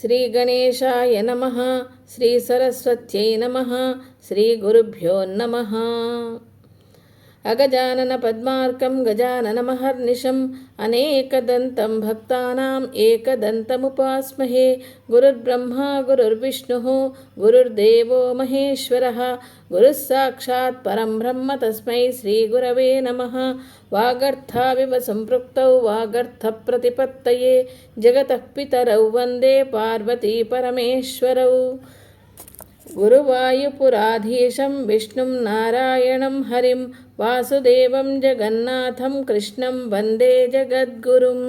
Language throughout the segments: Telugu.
శ్రీ గణేశాయ నమ శ్రీ సరస్వత్యై నమ శ్రీ గురుభ్యో నమ. అగజానన పద్మార్కం గజాననమహర్నిశం అనేకదంతం భక్తానాం ఏకదంతముపాస్మహే గురుర్బ్రహ్మా గురుర్విష్ణు గురుర్దేవో మహేశ్వర గురుస్సాక్షాత్ పరం బ్రహ్మ తస్మై శ్రీగురవే నమ వాగర్థావివ సంపృక్తౌ వాగర్థప్రతిపత్తయే జగతః పితరౌ వందే పార్వతీ పరమేశ్వరౌ గురువాయుపురాధీశం విష్ణుం నారాయణం హరిం వాసుదేవం జగన్నాథం కృష్ణం వందే జగద్గురుం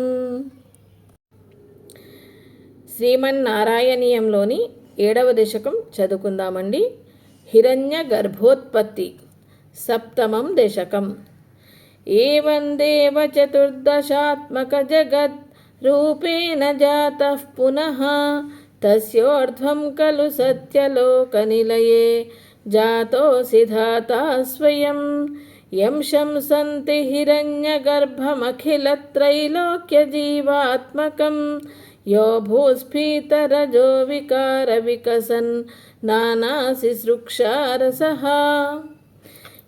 శ్రీమన్నారాయణీయంలోని ఏడవ దశకం చదువుకుందామండి. హిరణ్య గర్భోత్పత్తి సప్తమం దశకం. ఏవం దేవ చతుర్దశాత్మక జగత్ రూపేణ జాతః పునః तस्योर्ध्वं खलु सत्यलोकनिलये जातोऽसि धाता स्वयं। यं शंसन्ति हिरण्यगर्भमखिलत्रैलोक्यजीवात्मकं। यो भूस्फीतरजो विकारविकसन् नानासिसृक्षारसः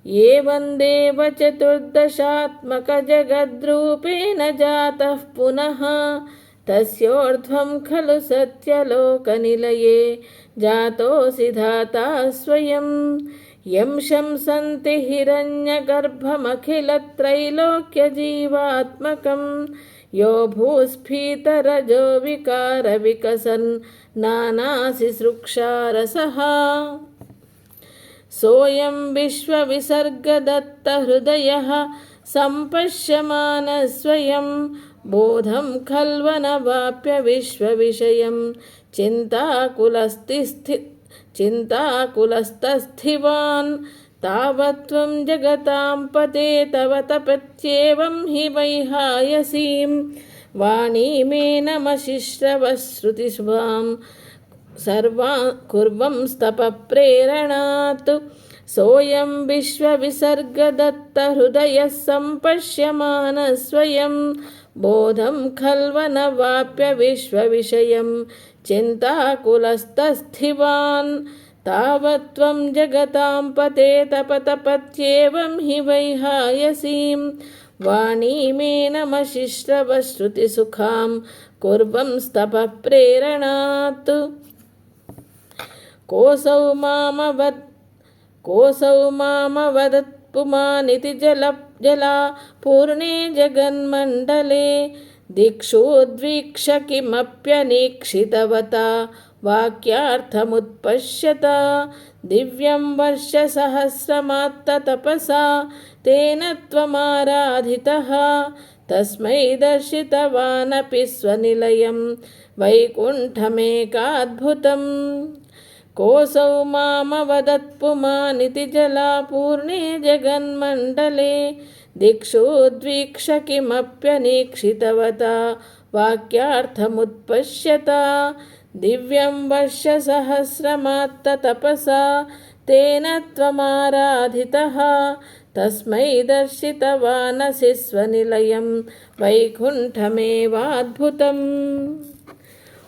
एवं देव चतुर्दशात्मकजगद्रूपेण जातः पुनः तस्योर्ध्वं खलु सत्यलोकनिलये जातोऽसि धाता स्वयं यं शंसन्ति हिरण्यगर्भमखिलत्रैलोक्यजीवात्मकं यो भूस्फीतरजो विकारविकसन् नानाशिसृक्षारसः सोऽयं विश्वविसर्गदत्तहृदयः सम्पश्यमानः स्वयं బోధం ఖల్వనవాప్య విశ్వవిషయం చింతాకులస్థి స్థి చింతాకులస్థివాన్ తావత్వం జగతాం పతే తవ తపత్యేవం హి వైహాయసీం వాణీమేనమశిశ్రవశ్రుతిస్వాం సర్వా కుర్వం స్తప ప్రేరణాత్ సోయం విశ్వవిసర్గదత్త హృదయ సంపశ్యమాన స్వయం बोधं खल्वनवाप्य विश्वविषयं चिन्ताकुलस्तस्थिवान् तावत्त्वं जगतां पते तपतपत्येवं हि वैहायसीं वाणीमेनमशिश्रवश्रुतिसुखां कुर्वंस्तपः प्रेरणात् कोऽसौ मामवत् कोऽसौ मामवदत्पुमानिति जल जला पूर्णे जगन्मण्डले दिक्षुद्वीक्ष किमप्यनीक्षितवता वाक्यार्थमुत्पश्यत दिव्यं वर्षसहस्रमात्ततपसा तेन त्वमाराधितः तस्मै दर्शितवानपि स्वनिलयं वैकुण्ठमेकाद्भुतम् कोऽसौ मामवदत्पुमानिति जलापूर्णे जगन्मण्डले दिक्षुद्वीक्ष किमप्यनीक्षितवता वाक्यार्थमुत्पश्यता दिव्यं वर्षसहस्रमात्ततपसा तेन त्वमाराधितः तस्मै दर्शितवानसि स्वनिलयं वैकुण्ठमेवाद्भुतम्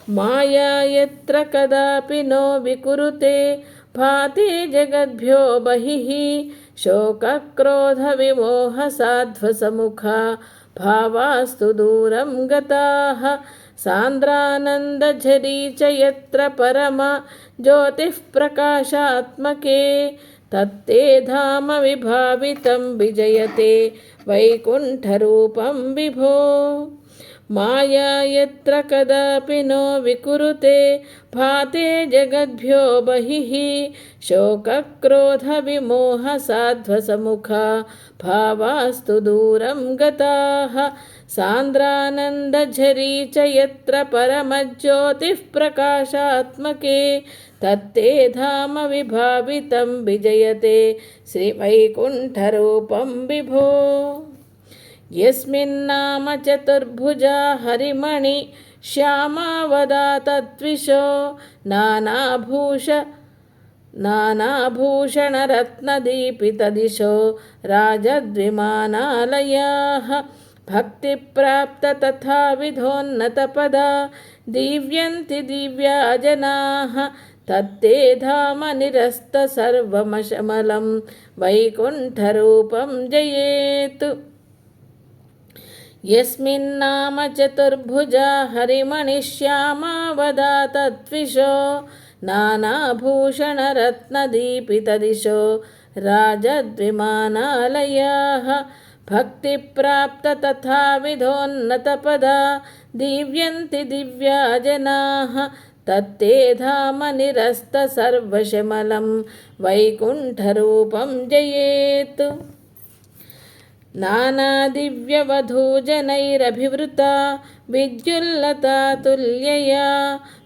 माया यत्र कदापि नो विकुरुते, भाति जगद्भ्यो बहिः, शोकक्रोधविमोहसाध्वसमुखा, भावास्तु दूरं गताः, सान्द्रानन्दझरी च यत्र परम ज्योतिः प्रकाशात्मके, तत्ते धाम विभावितं विजयते, वैकुण्ठरूपं विभो। माया यत्र कदापि नो विकुरुते, भाते जगद्भ्यो बहिः, शोकक्रोधविमोहसाध्वसमुखा, भावास्तु दूरं गताः। सान्द्रानन्दझरी च यत्र परमज्योतिः प्रकाशात्मके, तत्ते धाम विभावितं विजयते, श्रीवैकुण्ठरूपं विभो। यस्मिन्नाम चतुर्भुजा हरिमणि श्यामावदा तद्विशो नानाभूष नानाभूषणरत्नदीपितदिशो राजद्विमानालयाः भक्तिप्राप्त तथा विधोन्नतपदा दीव्यन्ति दिव्या जनाः तत्ते धाम निरस्तसर्वमशमलं वैकुण्ठरूपं जयेत् यस्मिन्नाम चतुर्भुजा हरिमणिश्यामा वदा तत्विशो नानाभूषणरत्नदीपितदिशो राजद्विमानालयाः भक्तिप्राप्त तथा विधोन्नतपदा दीव्यन्ति दिव्या जनाः तत्ते धाम निरस्तसर्वशमलं वैकुण्ठरूपं जयेत् नानादिव्यवधूजनैरभिवृता विद्युल्लता तुल्यया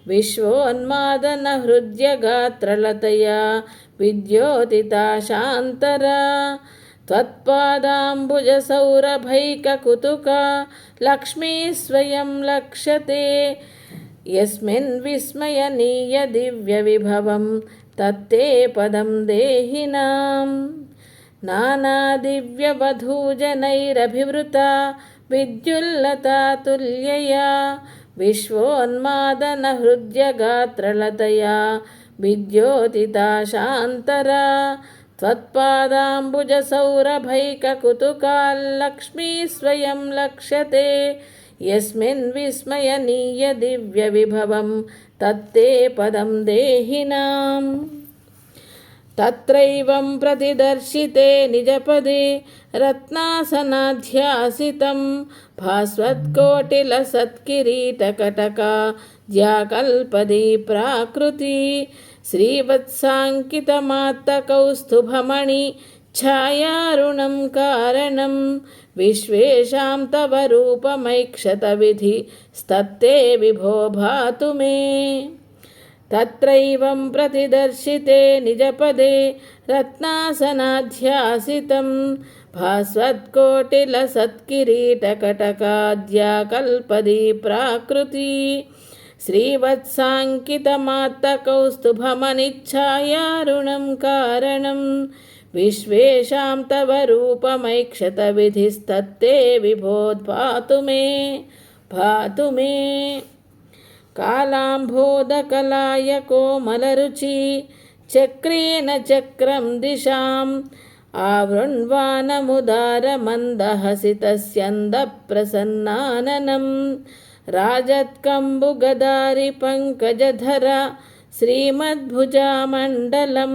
विश्वोन्मादनहृद्यगात्रलतया विद्योतिता शान्तरा त्वत्पादाम्बुजसौरभैककुतुका लक्ष्मी स्वयं लक्ष्यते यस्मिन् विस्मयनीयदिव्यविभवं तत्ते पदं देहिनाम् नानादिव्यवधूजनैरभिवृता विद्युल्लता तुल्यया विश्वोन्मादनहृद्यगात्रलतया विद्योतिता शान्तरा त्वत्पादाम्बुजसौरभैककुतुकाल्लक्ष्मी स्वयं लक्ष्यते यस्मिन् विस्मयनीयदिव्यविभवं तत्ते पदं देहिनाम् तत्रैवं प्रतिदर्शिते निजपदे रत्नासनाध्यासितं भास्वत्कोटिलसत्किरीटकटका ज्याकल्पदी प्राकृति श्रीवत्साङ्कितमात्तकौस्तुभमणि छायारुणं कारणं विश्वेषां तव रूपमैक्षतविधिस्तत्ते विभो भातु मे తత్రైవం ప్రతిదర్శితే నిజపదే రత్నాసనాధ్యాసితం. భాస్వత్కోటిల సత్కిరీటకటకాద్యాకల్పది ప్రాకృతి శ్రీవత్సాంకితమాత్తకౌస్తుభమనిచ్ఛాయారుణం కారణం. విశ్వేషాం తవ రూపమైక్షత విధిస్తత్తే విభోద్భాతు మే భాతు మే कालाम्भोदकलाय कोमलरुचि चक्रेण चक्रं दिशाम् आवृण्वानमुदारमन्दहसितस्यन्दप्रसन्नाननं राजत्कम्बुगदारिपङ्कजधरा श्रीमद्भुजामण्डलं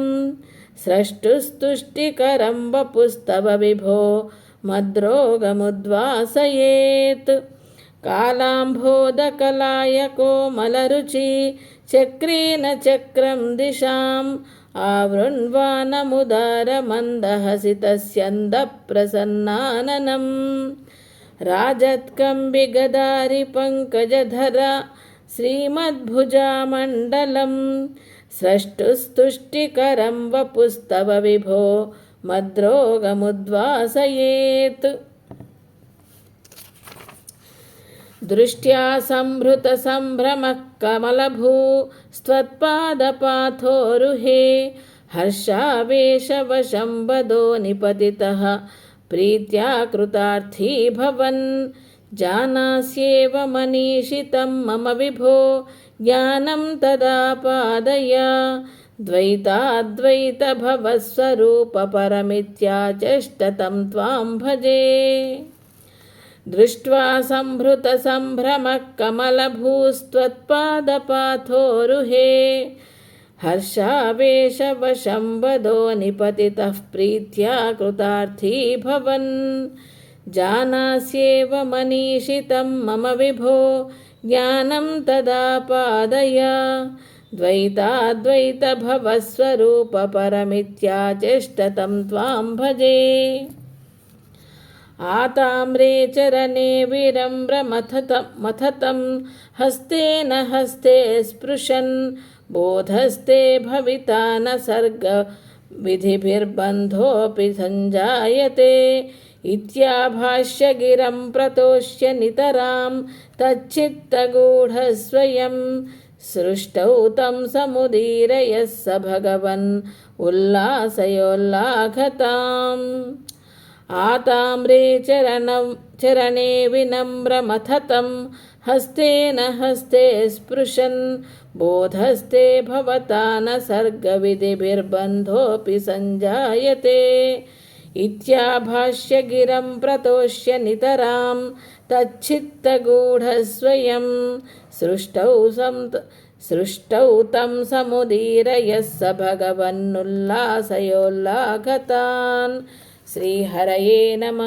स्रष्टुस्तुष्टिकरं वपुस्तव विभो मद्रोगमुद्वासयेत् कालाम्भोदकलाय कोमलरुचि चक्रेण चक्रं दिशाम् आवृण्वानमुदारमन्दहसितस्यन्दप्रसन्नाननं राजत्कम्बिगदारिपङ्कजधरा श्रीमद्भुजामण्डलं स्रष्टुस्तुष्टिकरं वपुस्तव विभो मद्रोगमुद्वासयेत् దృష్ట్యా సంభృత సంభ్రమ కమలభూ స్త్వత్పాదపాథోరుహే హర్షావేశవశం వదో నిపతిత ప్రీత్యా కృతార్థీ భవన్ జానాస్యేవ మనీషితం మమ విభో జ్ఞానం తదా పాదయ ద్వైతాద్వైతభవస్వరూపపరమిత్యాచష్టతం త్వాం భజే दृष्ट्वा सम्भृतसम्भ्रमः कमलभूस्त्वत्पादपाथोरुहे हर्षावेशवशं वदो निपतितः प्रीत्या कृतार्थी भवन् जानास्येव मनीषितं मम विभो ज्ञानं तदा पादय द्वैताद्वैतभवस्वरूपपरमित्याचेष्टतं त्वां भजे आताम्रे चरणे विरम्रमथतं मथतं हस्तेन हस्ते स्पृशन् बोधस्ते भविता न सर्गविधिभिर्बन्धोऽपि सञ्जायते इत्याभाष्यगिरं प्रतोष्य नितरां तच्चित्तगूढस्वयं सृष्टौ तं समुदीरयः स भगवन् उल्लासयोल्लाघताम् आताम्रे चरणं चरणे विनम्रमथतं हस्तेन हस्ते स्पृशन् बोधस्ते भवता न सर्गविधिभिर्बन्धोऽपि सञ्जायते इत्याभाष्यगिरं प्रतोष्य नितरां तच्चित्तगूढस्वयं सृष्टौ सन्त सृष्टौ तं समुदीरयः स भगवन्नुल्लासयोल्लाघतान् శ్రీహరయే నమ.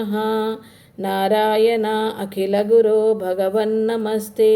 నారాయణ అఖిలగురో భగవన్నమస్తే